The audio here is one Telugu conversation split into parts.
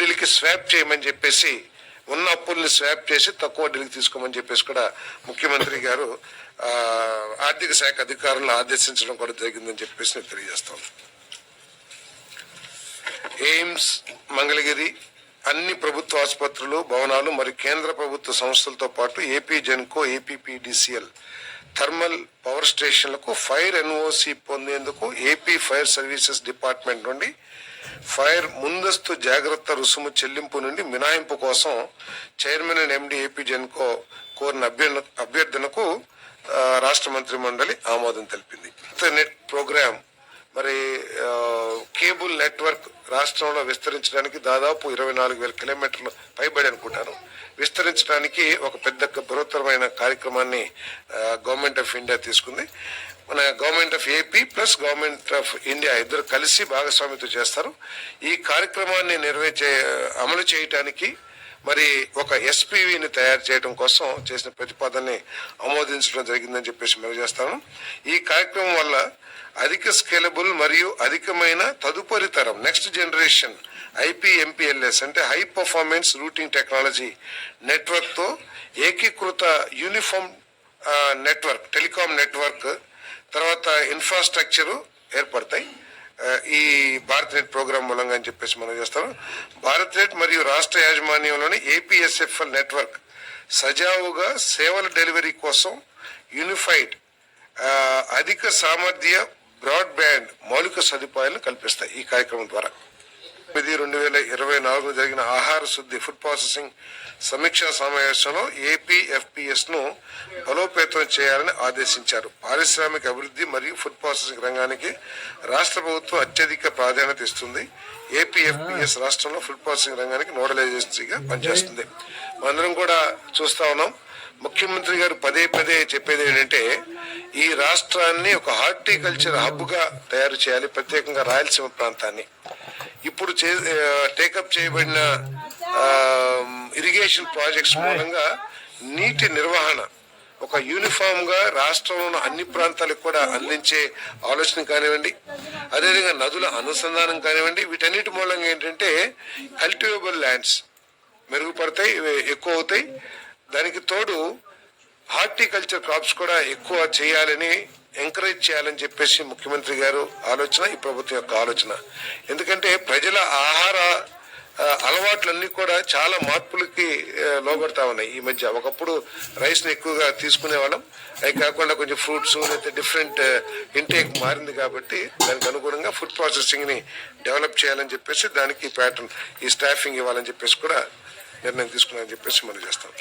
వడ్డీలకి స్వాప్ చేయమని చెప్పేసి ఉన్న అప్పుల్ని స్వాప్ చేసి తక్కువ వడ్డీలకి తీసుకోమని చెప్పేసి కూడా ముఖ్యమంత్రి గారు ఆర్థిక శాఖ అధికారులను ఆదేశించడం కూడా జరిగిందని చెప్పేసి నేను తెలియజేస్తాను ఎయిమ్స్ మంగళగిరి అన్ని ప్రభుత్వ ఆసుపత్రులు భవనాలు మరియు కేంద్ర ప్రభుత్వ సంస్థలతో పాటు AP Genco APPDCL thermal power స్టేషన్లకు ఫైర్ ఎన్ఓసి పొందేందుకు ఏపీ ఫైర్ సర్వీసెస్ డిపార్ట్మెంట్ నుండి ఫైర్ ముందస్తు జాగ్రత్త రుసుము చెల్లింపు నుండి మినహాయింపు కోసం chairman and MD AP Genco కోరిన అభ్యర్థనకు రాష్ట్ర మంత్రి మండలి ఆమోదం తెలిపింది. ఇంటర్నెట్ ప్రోగ్రామ్ మరి కేబుల్ నెట్వర్క్ రాష్ట్రంలో విస్తరించడానికి దాదాపు ఇరవై నాలుగు వేల కిలోమీటర్లు పైబడి అనుకుంటాను. విస్తరించడానికి ఒక పెద్ద బృహత్తరమైన కార్యక్రమాన్ని గవర్నమెంట్ ఆఫ్ ఇండియా తీసుకుంది. మన government of AP plus government of India ఇద్దరు కలిసి భాగస్వామ్యత చేస్తారు. ఈ కార్యక్రమాన్ని నిర్వహించే అమలు చేయటానికి మరి ఒక ఎస్పీవిని తయారు చేయడం కోసం చేసిన ప్రతిపాదనని ఆమోదించడం జరిగిందని చెప్పేసి మేము చేస్తాను. ఈ కార్యక్రమం వల్ల అధిక స్కేలబుల్ మరియు అధికమైన తదుపరి తరం నెక్స్ట్ జనరేషన్ ఐపీఎంపీఎల్ఎస్ అంటే హై పర్ఫార్మెన్స్ రూటింగ్ టెక్నాలజీ నెట్వర్క్తో ఏకీకృత యూనిఫామ్ నెట్వర్క్ టెలికాం నెట్వర్క్ తర్వాత ఇన్ఫ్రాస్ట్రక్చరు ఏర్పడతాయి. ఈ భారత్ నెట్ ప్రోగ్రామ్ మూలంగా అని చెప్పేసి మనం చేస్తాం భారత్ నెట్ మరియు రాష్ట్ర యాజమాన్యంలోని ఏపీఎస్ఎఫ్ఎల్ నెట్వర్క్ సజావుగా సేవల డెలివరీ కోసం యూనిఫైడ్ అధిక సామర్థ్య బ్రాడ్బ్యాండ్ మౌలిక సదుపాయాలను కల్పిస్తాయి ఈ కార్యక్రమం ద్వారా. తొమ్మిది రెండు వేల ఇరవై నాలుగులో జరిగిన ఆహార శుద్ధి ఫుడ్ ప్రాసెసింగ్ సమీక్షా సమావేశంలో ఏపీఎఫ్ ను బలోపేతం చేయాలని ఆదేశించారు. పారిశ్రామిక అభివృద్ధి మరియు ఫుడ్ ప్రాసెసింగ్ రంగానికి రాష్ట్ర ప్రభుత్వం అత్యధిక ప్రాధాన్యత ఇస్తుంది. ఏపీఎఫ్పిఎస్ రాష్ట్రంలో ఫుడ్ ప్రాసెసింగ్ రంగానికి నోడల్ ఏజెన్సీగా పనిచేస్తుంది. మనందరం కూడా చూస్తా ఉన్నాం. ముఖ్యమంత్రి గారు పదే పదే చెప్పేది ఏంటంటే ఈ రాష్ట్రాన్ని ఒక హార్టికల్చర్ హబ్గా తయారు చేయాలి ప్రత్యేకంగా రాయలసీమ ప్రాంతాన్ని. ఇప్పుడు టేకప్ చేయబడిన ఇరిగేషన్ ప్రాజెక్ట్స్ మూలంగా నీటి నిర్వహణ. ఒక యూనిఫామ్గా రాష్ట్రంలోని అన్ని ప్రాంతాలకు కూడా అందించే ఆలోచన కానివ్వండి అదేవిధంగా నదుల అనుసంధానం కానివ్వండి వీటన్నిటి మూలంగా ఏంటంటే కల్టివేబుల్ ల్యాండ్స్ మెరుగుపడతాయి ఇవి ఎక్కువ అవుతాయి. దానికి తోడు హార్టికల్చర్ క్రాప్స్ కూడా ఎక్కువ చేయాలని ఎంకరేజ్ చేయాలని చెప్పేసి ముఖ్యమంత్రి గారు ఆలోచన ఈ ప్రభుత్వం యొక్క ఆలోచన. ఎందుకంటే ప్రజల ఆహార అలవాట్లన్నీ కూడా చాలా మార్పులకి లోబడతా ఉన్నాయి ఈ మధ్య. ఒకప్పుడు రైస్ని ఎక్కువగా తీసుకునే వాళ్ళం అవి కాకుండా కొంచెం ఫ్రూట్స్ లేకపోతే డిఫరెంట్ ఇంటేక్ మారింది కాబట్టి దానికి అనుగుణంగా ఫుడ్ ప్రాసెసింగ్ని డెవలప్ చేయాలని చెప్పేసి దానికి ప్యాటర్న్ ఈ స్టాఫింగ్ ఇవ్వాలని చెప్పేసి కూడా నిర్ణయం తీసుకున్నామని చెప్పేసి మనం చేస్తాం.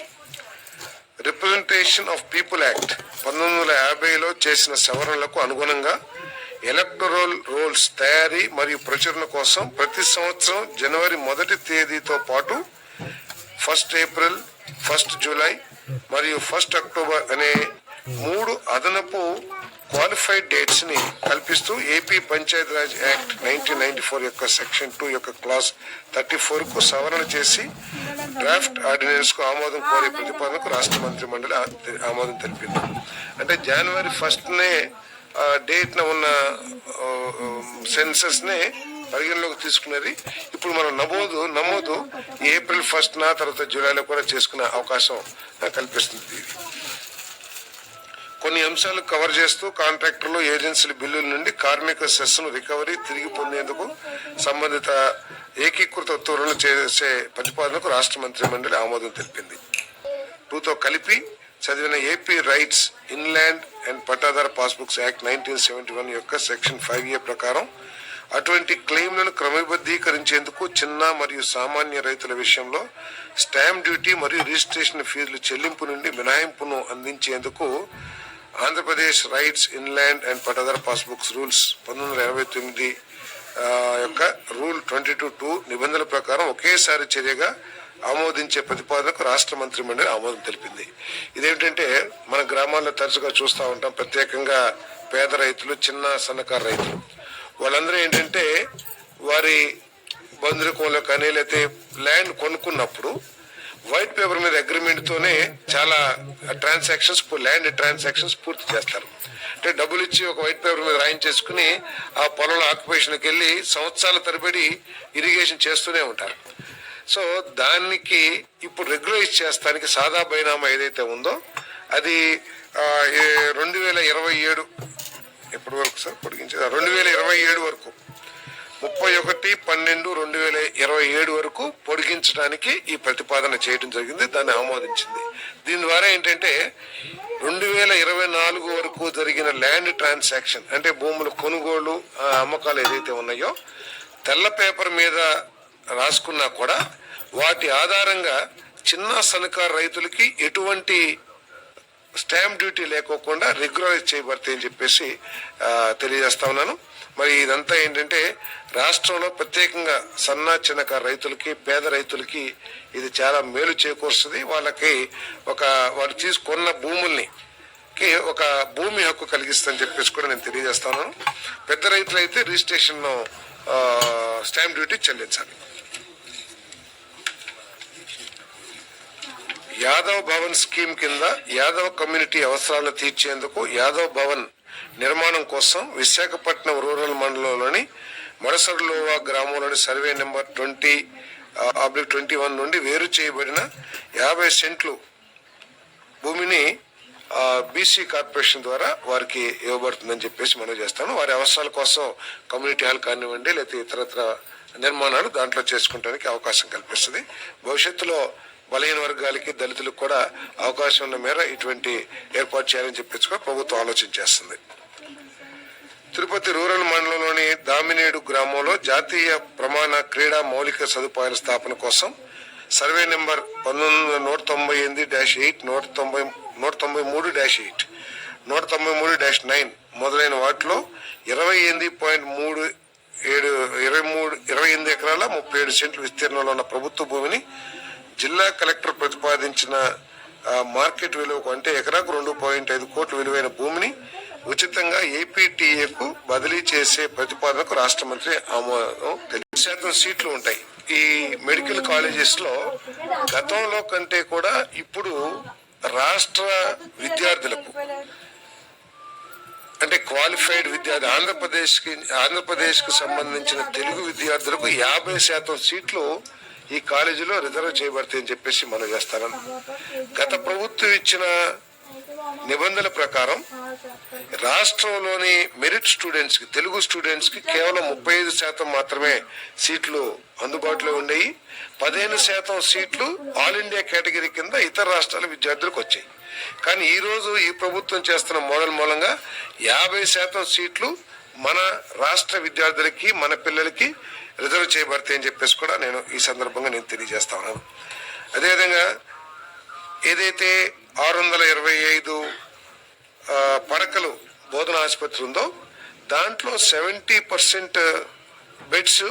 రిప్రజెంటేషన్ ఆఫ్ పీపుల్ యాక్ట్ పంతొమ్మిది వందల యాభైలో చేసిన సవరణలకు అనుగుణంగా ఎలక్టరల్ రోల్స్ తయారీ మరియు ప్రచురణ కోసం ప్రతి సంవత్సరం జనవరి మొదటి తేదీతో పాటు ఫస్ట్ ఏప్రిల్ ఫస్ట్ జూలై మరియు ఫస్ట్ అక్టోబర్ అనే మూడు అదనపు క్వాలిఫైడ్ డేట్స్ని కల్పిస్తూ AP Panchayat Raj act nineteen ninety four యొక్క సెక్షన్ టూ యొక్క క్లాస్ థర్టీ ఫోర్కు సవరణ చేసి డ్రాఫ్ట్ ఆర్డినెన్స్కు ఆమోదం కోరే ప్రతిపాదనకు రాష్ట్ర మంత్రి మండలి ఆమోదం తెలిపింది. అంటే జనవరి ఫస్ట్ నే డేట్ ఉన్న సెన్సెస్ని నే పరిగణలోకి తీసుకున్నది ఇప్పుడు మనం నమోదు నమోదు ఏప్రిల్ ఫస్ట్ నా తర్వాత జూలైలో కూడా చేసుకునే అవకాశం కల్పిస్తుంది. ఇది కొన్ని అంశాలు కవర్ చేస్తూ కాంట్రాక్టర్లు ఏజెన్సీల బిల్లుల నుండి కార్మిక సెస్ను రికవరీ తిరిగి పొందేందుకు సంబంధిత ఏకీకృత ఉత్తర్వులను చేసే ప్రతిపాదనకు రాష్ట్ర మంత్రి మండలి ఆమోదం తెలిపింది. టూతో కలిపి చదివిన AP rights in land and Pattadar passbooks act nineteen seventy one యొక్క సెక్షన్ ఫైవ్ ఏ ప్రకారం అటువంటి క్లెయిమ్లను క్రమబద్ధీకరించేందుకు చిన్న మరియు సామాన్య రైతుల విషయంలో స్టాంప్ డ్యూటీ మరియు రిజిస్ట్రేషన్ ఫీజులు చెల్లింపు నుండి మినహాయింపును అందించేందుకు Andhra Pradesh rights in land and Pattadar passbooks rules పంతొమ్మిది వందల ఎనభై తొమ్మిది యొక్క రూల్ ట్వంటీ టూ టూ నిబంధనల ప్రకారం ఒకేసారి చర్యగా ఆమోదించే ప్రతిపాదనకు రాష్ట్ర మంత్రి మండలి ఆమోదం తెలిపింది. ఇదేంటంటే మన గ్రామాల్లో తరచుగా చూస్తూ ఉంటాం ప్రత్యేకంగా పేద రైతులు చిన్న సన్నకారు రైతులు. వాళ్ళందరూ ఏంటంటే వారి బంధురకంలో కానీ లేకపోతే ల్యాండ్ కొనుక్కున్నప్పుడు వైట్ పేపర్ మీద అగ్రిమెంట్ తోనే చాలా ట్రాన్సాక్షన్స్ ల్యాండ్ ట్రాన్సాక్షన్స్ పూర్తి చేస్తారు. అంటే డబ్బులు ఇచ్చి ఒక వైట్ పేపర్ మీద రాయించేసుకుని ఆ పొలంలో ఆక్యుపేషన్కి వెళ్ళి సంవత్సరాల తరబడి ఇరిగేషన్ చేస్తూనే ఉంటారు. సో దానికి ఇప్పుడు రెగ్యులైజ్ చేస్తానికి సాదా బైనామా ఏదైతే ఉందో అది రెండు వేల ఇరవై ఏడు ఎప్పటి వరకు సార్ పొడిగించేది? రెండు వేల ఇరవై ఏడు వరకు. ముప్పై ఒకటి పన్నెండు రెండు వేల ఇరవై ఏడు వరకు పొడిగించడానికి ఈ ప్రతిపాదన చేయడం జరిగింది దాన్ని ఆమోదించింది. దీని ద్వారా ఏంటంటే రెండు వేల ఇరవై నాలుగు వరకు జరిగిన ల్యాండ్ ట్రాన్సాక్షన్ అంటే భూముల కొనుగోలు అమ్మకాలు ఏదైతే ఉన్నాయో తెల్ల పేపర్ మీద రాసుకున్నా కూడా వాటి ఆధారంగా చిన్న సన్నకారు రైతులకి ఎటువంటి స్టాంప్ డ్యూటీ లేకోకుండా రెగ్యులరైజ్ చేయబడతాయి అని చెప్పేసి తెలియజేస్తా ఉన్నాను. మరి ఇదంతా ఏంటంటే రాష్ట్రంలో ప్రత్యేకంగా సన్న చిన్నకారు రైతులకి పేద రైతులకి ఇది చాలా మేలు చేకూరుస్తుంది. వాళ్ళకి ఒక వాళ్ళు తీసుకున్న భూముల్ని ఒక భూమి హక్కు కలిగిస్తుందని చెప్పేసి కూడా నేను తెలియజేస్తాను పెద్ద రైతులు అయితే రిజిస్ట్రేషన్ స్టాంప్ డ్యూటీ చెల్లించాలి. యాదవ్ భవన్ స్కీమ్ కింద యాదవ్ కమ్యూనిటీ అవసరాలను తీర్చేందుకు యాదవ్ భవన్ నిర్మాణం కోసం విశాఖపట్నం రూరల్ మండలంలోని మడసర్లోవా గ్రామంలోని survey number twenty oblique twenty one నుండి వేరు చేయబడిన యాభై సెంట్లు భూమిని బీసీ కార్పొరేషన్ ద్వారా వారికి ఇవ్వబడుతుందని చెప్పేసి మనం చేస్తాను. వారి అవసరాల కోసం కమ్యూనిటీ హాల్ కానివ్వండి లేకపోతే ఇతరత్ర నిర్మాణాలు దాంట్లో చేసుకోవడానికి అవకాశం కల్పిస్తుంది. భవిష్యత్తులో బలహీన వర్గాలకి దళితులకు కూడా అవకాశం ఉన్న మేర ఇటువంటి ఏర్పాటు చేయాలని చెప్పేసి కూడా ప్రభుత్వం ఆలోచన చేస్తుంది. తిరుపతి రూరల్ మండలంలోని దామినేడు గ్రామంలో జాతీయ ప్రమాణ క్రీడా మౌలిక సదుపాయాల స్థాపన కోసం సర్వే నెంబర్ పంతొమ్మిది నూట తొంభై ఎనిమిది డాష్ ఎయిట్ నూట తొంభై నూట తొంభై మూడు డాష్ ఎయిట్ నూట తొంభై మూడు డాష్ నైన్ మొదలైన వాటిలో ఇరవై ఎనిమిది పాయింట్ మూడు ఏడు ఇరవై మూడు ఇరవై ఎనిమిది ఎకరాల ముప్పై ఏడు సెంట్లు విస్తీర్ణంలో ఉన్న ప్రభుత్వ భూమిని జిల్లా కలెక్టర్ ప్రతిపాదించిన మార్కెట్ విలువకు అంటే ఎకరాకు రెండు పాయింట్ ఐదు కోట్ల విలువైన భూమిని ఉచితంగా ఏపీటీఏకు బదిలీ చేసే ప్రతిపాదనకు రాష్ట్ర మంత్రి ఆమోదం శాతం సీట్లు ఉంటాయి. ఈ మెడికల్ కాలేజెస్లో గతంలో కంటే కూడా ఇప్పుడు రాష్ట్ర విద్యార్థులకు అంటే క్వాలిఫైడ్ విద్యార్థి ఆంధ్రప్రదేశ్కి ఆంధ్రప్రదేశ్కు సంబంధించిన తెలుగు విద్యార్థులకు యాభై శాతం సీట్లు ఈ కాలేజీలో రిజర్వ్ చేయబడతాయని చెప్పేసి మనం చేస్తాను గత ప్రభుత్వం ఇచ్చిన నిబంధనల ప్రకారం రాష్ట్రంలోని మెరిట్ స్టూడెంట్స్కి తెలుగు స్టూడెంట్స్కి కేవలం ముప్పై ఐదు శాతం మాత్రమే సీట్లు అందుబాటులో ఉండేవి పదిహేను శాతం సీట్లు ఆల్ ఇండియా కేటగిరీ కింద ఇతర రాష్ట్రాల విద్యార్థులకు వచ్చాయి. కానీ ఈరోజు ఈ ప్రభుత్వం చేస్తున్న మోడల్ మూలంగా యాభై శాతం సీట్లు మన రాష్ట్ర విద్యార్థులకి మన పిల్లలకి రిజర్వ్ చేయబడతాయని చెప్పేసి కూడా నేను ఈ సందర్భంగా నేను తెలియజేస్తా ఉన్నాను. అదేవిధంగా ఏదైతే ఆరు వందల ఇరవై ఐదు పడకలు బోధన ఆసుపత్రి ఉందో దాంట్లో సెవెంటీ పర్సెంట్ బెడ్స్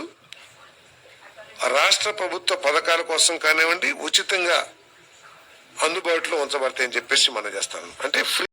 రాష్ట్ర ప్రభుత్వ పథకాల కోసం కానివ్వండి ఉచితంగా అందుబాటులో ఉంచబడతాయని చెప్పేసి మనం చేస్తాను అంటే ఫ్రీ